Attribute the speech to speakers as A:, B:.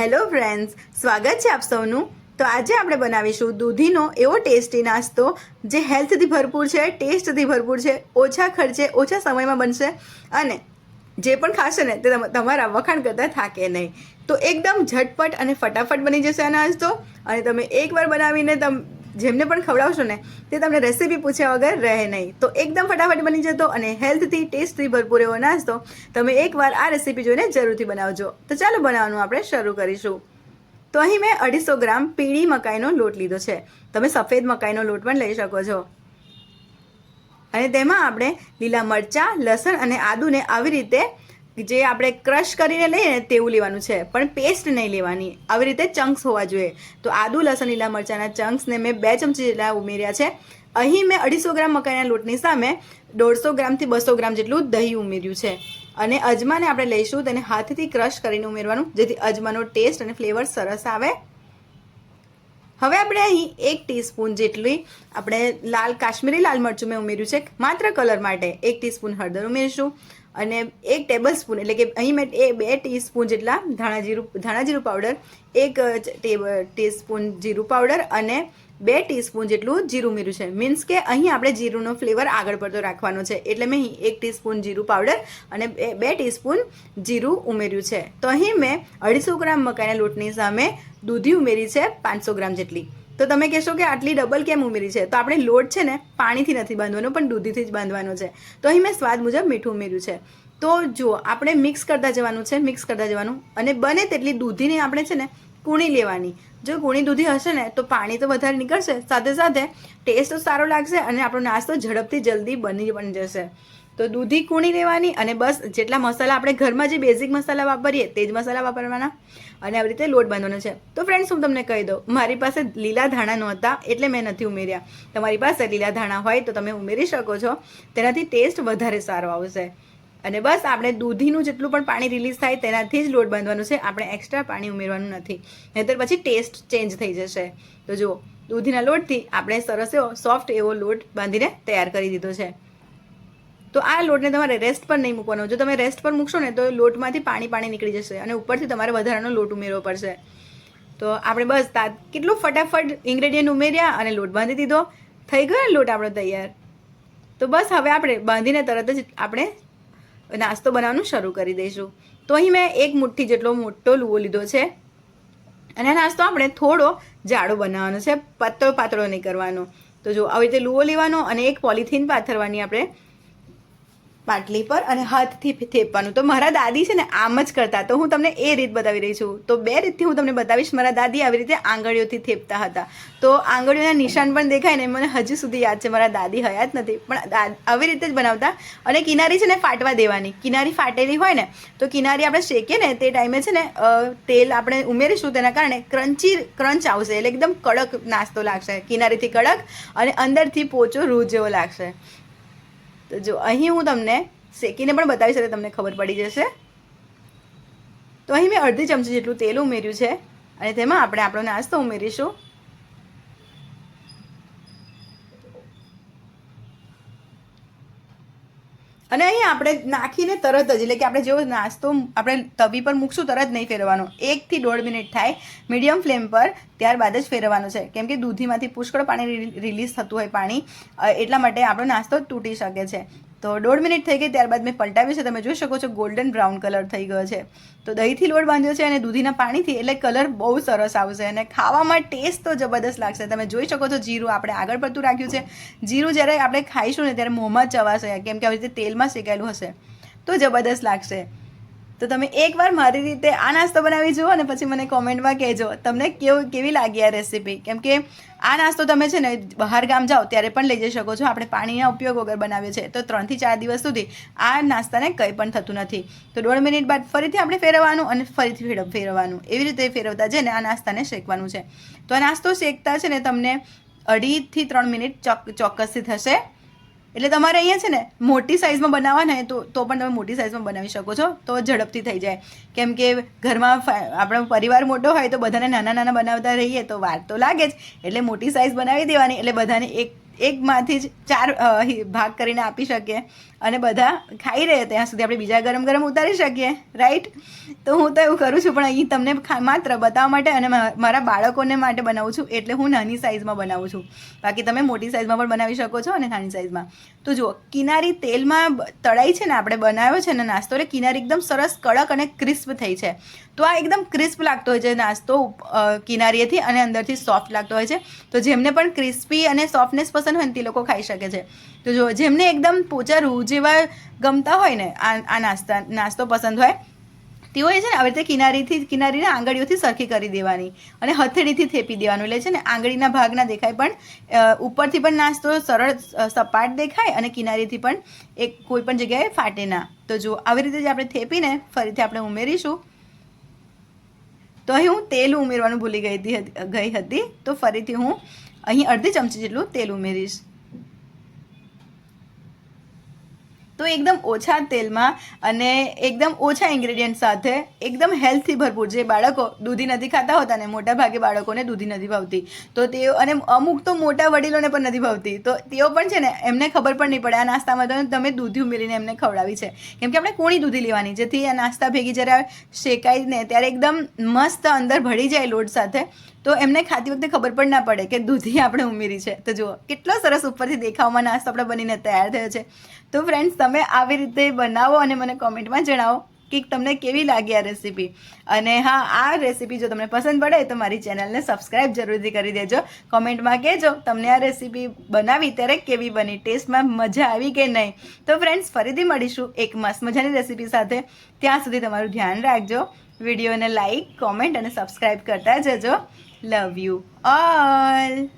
A: Hello friends, સ્વાગત છે આપ સૌનું. તો આજે આપણે બનાવીશું દૂધીનો એવો ટેસ્ટી નાસ્તો જે હેલ્થથી ભરપૂર છે, ટેસ્ટથી ભરપૂર છે, ઓછા ખર્ચે, ઓછા સમયમાં બનશે અને જે પણ ખાશે ને તે તમ- તમારા વખાણ કરતાં થાકે નહીં. તો એકદમ ઝટપટ અને ફટાફટ બની જશે આ નાસ્તો. અને તમે એકવાર બનાવીને તમ જેમને પણ ખવડાવશો ને, તે તમને રેસીપી પૂછ્યા વગર રહે નહીં. તો એકદમ ફટાફટ બની જતો અને હેલ્થથી ટેસ્ટથી ભરપૂર એવો નાસ્તો તમે એકવાર આ રેસીપી જોઈને જરૂરથી બનાવજો. તો ચાલો બનાવવાનું આપણે શરૂ કરીશું. તો અહીં મેં અઢીસો ગ્રામ પીળી મકાઈનો લોટ લીધો છે. તમે સફેદ મકાઈનો લોટ પણ લઈ શકો છો. અને તેમાં આપણે લીલા મરચાં, લસણ અને આદુને આવી રીતે જે આપણે ક્રશ કરીને લઈએ ને તેવું લેવાનું છે. પણ પેસ્ટ નહીં લેવાની. આવી રીતે ચંક્સ હોવા જોઈએ. તો આદુ, લસણ, લીલા મરચાંના ચંક્સને મેં બે ચમચી જેટલા ઉમેર્યા છે. અહીં મેં અઢીસો ગ્રામ મકાઈના લોટની સામે દોઢસો ગ્રામથી બસો ગ્રામ જેટલું દહીં ઉમેર્યું છે. અને અજમાને આપણે લઈશું તેને હાથથી ક્રશ કરીને ઉમેરવાનું, જેથી અજમાનો ટેસ્ટ અને ફ્લેવર સરસ આવે. હવે આપણે અહીં એક ટીસ્પૂન જેટલી આપણે લાલ કાશ્મીરી લાલ મરચું મેં ઉમેર્યું છે. માત્ર કલર માટે એક ટીસ્પૂન હળદર ઉમેરીશું અને એક ટેબલ સ્પૂન એટલે કે અહીં મેં એ બે ટીસ્પૂન જેટલા ધાણા જીરું ધાણા જીરું પાવડર, એક ટીસ્પૂન જીરું પાવડર અને બે ટીસ્પૂન જેટલું જીરું ઉમેર્યું છે. મીન્સ કે અહીં આપણે જીરુંનો ફ્લેવર આગળ પડતો રાખવાનો છે. એટલે મેં એક ટીસ્પૂન જીરું પાવડર અને બે ટીસ્પૂન જીરું ઉમેર્યું છે. તો અહીં મેં અઢીસો ગ્રામ મકાઈના લોટની સામે દૂધી ઉમેરી છે પાંચસો ગ્રામ જેટલી. તો તમે કહેશો કે આટલી ડબલ કેમ ઉમેરી છે? તો આપણે લોટ છે ને પાણીથી નથી બાંધવાનો, પણ દૂધીથી જ બાંધવાનો છે. તો અહીં મેં સ્વાદ મુજબ મીઠું ઉમેર્યું છે. તો જુઓ આપણે મિક્સ કરતા જવાનું છે, મિક્સ કરતા જવાનું, અને બને તેટલી દૂધીને આપણે છે ને કૂણી લેવાની. જો કૂણી દૂધી હશે ને, તો પાણી તો વધારે નીકળશે. સાથે સાથે ટેસ્ટ તો સારો લાગશે અને આપણો નાસ્તો ઝડપથી જલ્દી બની પણ જશે. તો દૂધી કૂણી લેવાની અને બસ જેટલા મસાલા આપણે ઘરમાં જે બેઝિક મસાલા વાપરીએ તે જ મસાલા વાપરવાના. અને આવી રીતે લોટ બાંધવાનો છે. તો ફ્રેન્ડ્સ હું તમને કહી દઉં, મારી પાસે લીલા ધાણા નહોતા એટલે મેં નથી ઉમેર્યા. તમારી પાસે લીલા ધાણા હોય તો તમે ઉમેરી શકો છો. તેનાથી ટેસ્ટ વધારે સારો આવશે. અને બસ આપણે દૂધીનું જેટલું પણ પાણી રિલીઝ થાય તેનાથી જ લોટ બાંધવાનું છે. આપણે એક્સ્ટ્રા પાણી ઉમેરવાનું નથી. નહીંતર પછી ટેસ્ટ ચેન્જ થઈ જશે. તો જુઓ, દૂધીના લોટથી આપણે સરસ એવો સોફ્ટ એવો લોટ બાંધીને તૈયાર કરી દીધો છે. તો આ લોટને તમારે રેસ્ટ પર નહીં મૂકવાનો. જો તમે રેસ્ટ પર મૂકશો ને, તો લોટમાંથી પાણી પાણી નીકળી જશે અને ઉપરથી તમારે વધારાનો લોટ ઉમેરવો પડશે. તો આપણે બસ તા કેટલું ફટાફટ ઇન્ગ્રેડિયન્ટ ઉમેર્યા અને લોટ બાંધી દીધો. થઈ ગયો ને લોટ આપણો તૈયાર? તો બસ હવે આપણે બાંધીને તરત જ આપણે નાસ્તો બનાવવાનું શરૂ કરી દઈશું. તો અહીં મેં એક મુઠ્ઠી જેટલો મોટો લુવો લીધો છે. અને નાસ્તો આપણે થોડો જાડો બનાવવાનો છે. પાતળો પાતળો નહીં કરવાનો. તો જો આવી રીતે લુવો લેવાનો અને એક પોલિથીન પાથરવાની આપણે પાટલી પર અને હાથથી થેપવાનું. તો મારા દાદી છે ને આમ જ કરતા. તો હું તમને એ રીત બતાવી રહી છું. તો બે રીતથી હું તમને બતાવીશ. મારા દાદી આવી રીતે આંગળીઓથી થેપતા હતા. તો આંગળીઓના નિશાન પણ દેખાય ને, મને હજી સુધી યાદ છે, મારા દાદી હયાત નથી. પણ આવી રીતે જ બનાવતા. અને કિનારી છે ને ફાટવા દેવાની. કિનારી ફાટેલી હોય ને, તો કિનારી આપણે શેકીએ ને, તે ટાઈમે છે ને તેલ આપણે ઉમેરીશું તેના કારણે ક્રન્ચી, ક્રંચ આવશે. એટલે એકદમ કડક નાસ્તો લાગશે. કિનારીથી કડક અને અંદરથી પોચો રૂ જેવો લાગશે. તો જો અહીં હું તમને શેકીને પણ બતાવીશ એટલે તમને ખબર પડી જશે. તો અહીં મેં અડધી ચમચી જેટલું તેલ ઉમેર્યું છે અને તેમાં આપણે આપણો નાસ્તો ઉમેરીશું. અને અહીં આપણે નાખીને તરત જ, એટલે કે આપણે જેવો નાસ્તો આપણે તવી પર મૂકશું, તરત નહીં ફેરવવાનો. એકથી દોઢ મિનિટ થાય, મીડિયમ ફ્લેમ પર ત્યારબાદ જ ફેરવવાનું છે. કેમ કે દૂધીમાંથી પુષ્કળ પાણી રિલીઝ થતું હોય પાણી એટલા માટે આપણો નાસ્તો તૂટી શકે છે. તો દોઢ મિનિટ થઈ ગઈ ત્યારબાદ મેં પલટાવ્યું છે. તમે જોઈ શકો છો ગોલ્ડન બ્રાઉન કલર થઈ ગયો છે. તો દહીંથી લોટ બાંધ્યો છે અને દૂધીના પાણીથી એટલે કલર બહુ સરસ આવશે અને ખાવામાં ટેસ્ટ તો જબરદસ્ત લાગશે. તમે જોઈ શકો છો, જીરું આપણે આગળ પડતું રાખ્યું છે. જીરું જ્યારે આપણે ખાઈશું ને ત્યારે મોંમાં ચવાશે, કેમ કે આવી રીતે તેલમાં શેકાયેલું હશે, તો જબરદસ્ત લાગશે. તો તમે એકવાર મારી રીતે આ નાસ્તો બનાવી જુઓ અને પછી મને કોમેન્ટમાં કહેજો તમને કેવું, કેવી લાગી આ રેસીપી કેમ કે આ નાસ્તો તમે છે ને બહાર ગામ જાઓ ત્યારે પણ લઈ જઈ શકો છો. આપણે પાણીના ઉપયોગ વગર બનાવ્યો છે તો ત્રણથી ચાર દિવસ સુધી આ નાસ્તાને કંઈ પણ થતું નથી. તો દોઢ મિનિટ બાદ ફરીથી આપણે ફેરવવાનું અને ફરીથી ફેરવ ફેરવવાનું. એવી રીતે ફેરવતા જઈને આ નાસ્તાને શેકવાનું છે. તો આ નાસ્તો શેકતા છે ને તમને અઢીથી ત્રણ મિનિટ ચોક, ચોક્કસથી થશે. એટલે તમારે અહીંયા છે ને, મોટી સાઇઝમાં બનાવવાના હોય તો તો પણ તમે મોટી સાઇઝમાં બનાવી શકો છો. તો ઝડપથી થઈ જાય. કેમ કે ઘરમાં આપણો પરિવાર મોટો હોય તો બધાને નાના નાના બનાવતા રહીએ તો વાર તો લાગે જ. એટલે મોટી સાઇઝ બનાવી દેવાની, એટલે બધાને એક એકમાંથી જ ચાર ભાગ કરીને આપી શકીએ. અને બધા ખાઈ રહે ત્યાં સુધી આપણે બીજા ગરમ ગરમ ઉતારી શકીએ રાઈટ તો હું તો એવું કરું છું, પણ અહીં તમને માત્ર બતાવવા માટે અને મારા બાળકોને માટે બનાવું છું, એટલે હું નાની સાઇઝમાં બનાવું છું. બાકી તમે મોટી સાઇઝમાં પણ બનાવી શકો છો અને નાની સાઇઝમાં તો જુઓ, કિનારી તેલમાં તળાઈ છે ને, આપણે બનાવ્યો છે ને, નાસ્તો, એટલે કિનારી એકદમ સરસ, કડક અને ક્રિસ્પ થઈ છે. તો આ એકદમ ક્રિસ્પ લાગતો હોય છે નાસ્તો કિનારીએથી અને અંદરથી સોફ્ટ લાગતો હોય છે. તો જેમને પણ ક્રિસ્પી અને સોફ્ટનેસ પસંદ હોય ને તે લોકો ખાઈ શકે છે. તો જો જેમને એકદમ પોચા રૂ જેવા ગમતા હોય ને આ નાસ્તા, નાસ્તો પસંદ હોય, તેઓએ છે ને આવી રીતે કિનારીથી, કિનારીને આંગળીઓથી સરખી કરી દેવાની અને હથેળીથી થેપી દેવાનું. એટલે છે ને આંગળીના ભાગના દેખાય પણ ઉપરથી પણ નાસ્તો સરળ સપાટ દેખાય અને કિનારીથી પણ એક કોઈ પણ જગ્યાએ ફાટે ના. તો જો આવી રીતે જ આપણે થેપીને ફરીથી આપણે ઉમેરીશું. તો અહીં હું તેલ ઉમેરવાનું ભૂલી ગઈ હતી ગઈ હતી. તો ફરીથી હું અહીં અડધી ચમચી જેટલું તેલ ઉમેરીશ. તો એકદમ ઓછા તેલમાં અને એકદમ ઓછા ઇન્ગ્રેડિયન્ટ સાથે એકદમ હેલ્થથી ભરપૂર, જે બાળકો દૂધી નથી ખાતા હોતા ને મોટા ભાગે બાળકોને દૂધી નથી ભાવતી. તો તેઓ, અને અમુક તો મોટા વડીલોને પણ નથી ભાવતી. તો તેઓ પણ છે ને, એમને ખબર પણ નહીં પડે આ નાસ્તામાં તો તમે દૂધી ઉમેરીને એમને ખવડાવી છે. કેમ કે આપણે કોણી દૂધી લેવાની, જેથી આ નાસ્તા ભેગી જ્યારે શેકાય ને ત્યારે એકદમ મસ્ત અંદર ભળી જાય લોટ સાથે તો એમને ખાતી વખતે ખબર પણ ના પડે કે દૂધી આપણે ઉમેરી છે. તો જુઓ, કેટલો સરસ ઉપરથી દેખાવમાં નાસ્તો આપણે બનીને તૈયાર થયો છે. તો ફ્રેન્ડ્સ તમે આવી રીતે બનાવો અને મને કોમેન્ટમાં જણાવો કે તમને કેવી લાગી આ રેસીપી અને હા, આ રેસીપી જો તમને પસંદ પડે તો મારી ચેનલને સબસ્ક્રાઇબ જરૂરથી કરી દેજો. કોમેન્ટમાં કહેજો, તમને આ રેસીપી બનાવી, ત્યારે કેવી બની ટેસ્ટમાં મજા આવી કે નહીં. તો ફ્રેન્ડ્સ ફરીથી મળીશું એક મસ્ત મજાની રેસીપી સાથે. ત્યાં સુધી તમારું ધ્યાન રાખજો. વિડીયોને લાઈક કોમેન્ટ અને સબસ્ક્રાઇબ કરતા જજો. Love you all.